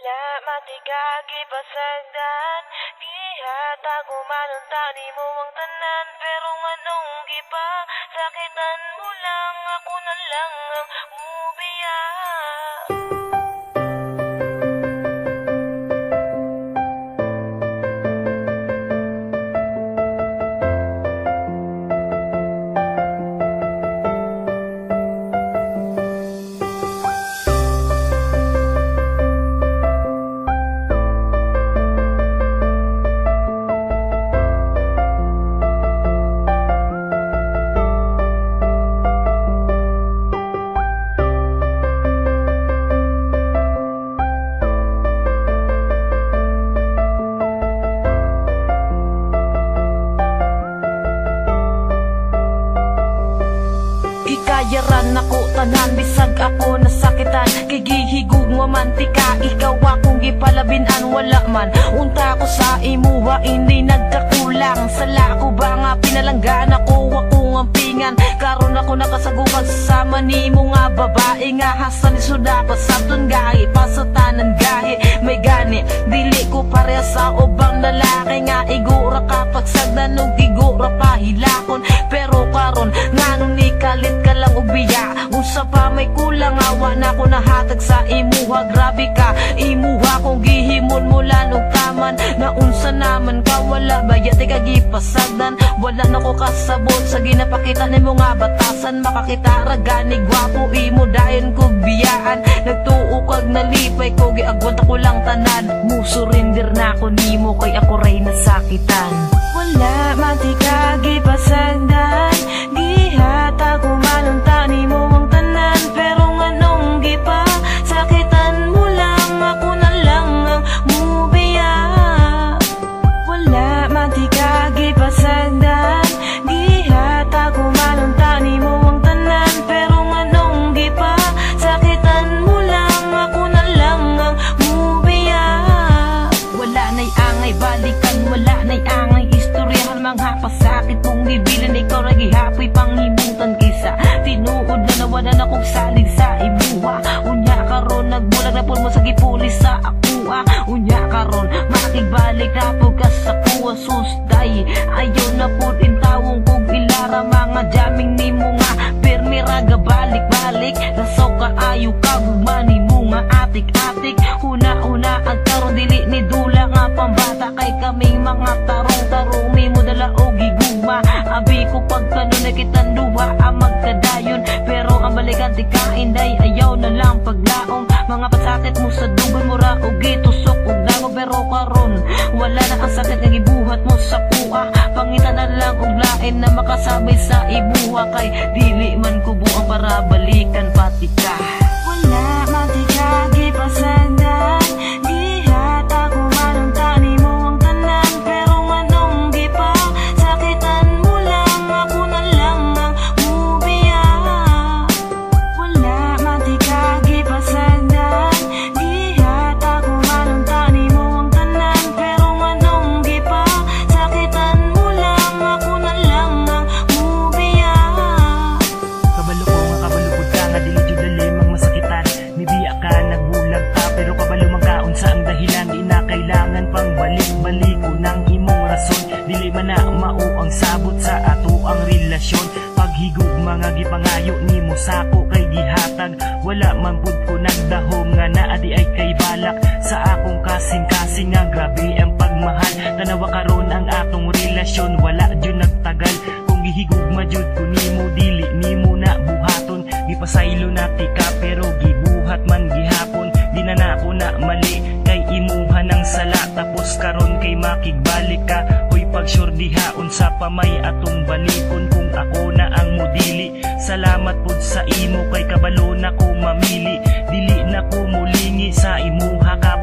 Wala matigagi pasagdan Gihatag umanon tani mo ang tanan Pero nganong gipa Sakitan mo lang Ako na lang ang mubiya Gikayaran ako tanan bisag ako nasakitan. Kay gihigug mo mantika Ikaw akong gipalabinan wala man. Unta ko sa imuha hindi nagkakulang. Sala ko ba nga pinalanggan ako Ako ang pingan. Karon ako nakasagukan Sasama ni mo nga babae Nga. Hasan ni suda Pasatun gahi Pasatanan gahi. May gani Dili ko pareha sa ubang lalaki Nga. Igura kapag sagdan og igura pahilakon Pero karon Unsa pa may kulang awa na ko nahatag sa imuha. Grabe ka imuha kung gihimon mo lanog taman. Na unsa naman ka wala bayat ka gipasagdan Wala na ko kasabot sa ginapakita ni mo nga batasan. Makakita ragani gwapo imo dayon kog biyaan. Nagtuo kag nalipay ko giagwat ako lang tanan. Musurindir na ako nimo kay ako ray nasakitan istoryahan Mga pasakit mong bibilan Ikaw na gihapoy panghimutan kisa. Tinuod na nawala na kong salig sa ibuha Unya karon nagbulag na pun mo sa gipulis sa akuha. Unya karon makigbalik na po sa kuha susday Ayaw na po intawong kog ilara Mga jaming ni mo nga. Permi raga kitang duwa ang magkadayon. Pero ang balikan di ka inday Ayaw na lang paglaong. Mga pasakit mo sa dugan mo ra o gitusok o gago. Pero karon wala na ang sakit nga gibuhat mo sa kuha. Pangita na lang og lain na makasabay sa ibuha. Kay dili man kubo Man na mao ang sabot sa ato ang relasyon. Paghigog mga gipangayo nimo sako kay gihatag. Wala man pud ko nagdahom nga naa di ay kay balak. Sa akong kasing-kasing nga grabe ang pagmahal. Tanawa karon ang atong relasyon wala jud nagtagal. Kung gihigugma jud ko nimo dili nimo na buhaton. Gipasaylo na tika pero gibuhat man gihapon. Di na nako na mali kay imuha ng sala. Tapos karon kay makigbalik ka pagsure diha unsa pa may atong balikon kung ako na ang modili salamat pud sa imo kay kabalo na ko mamili. Dili na ko mulingi sa imuha ka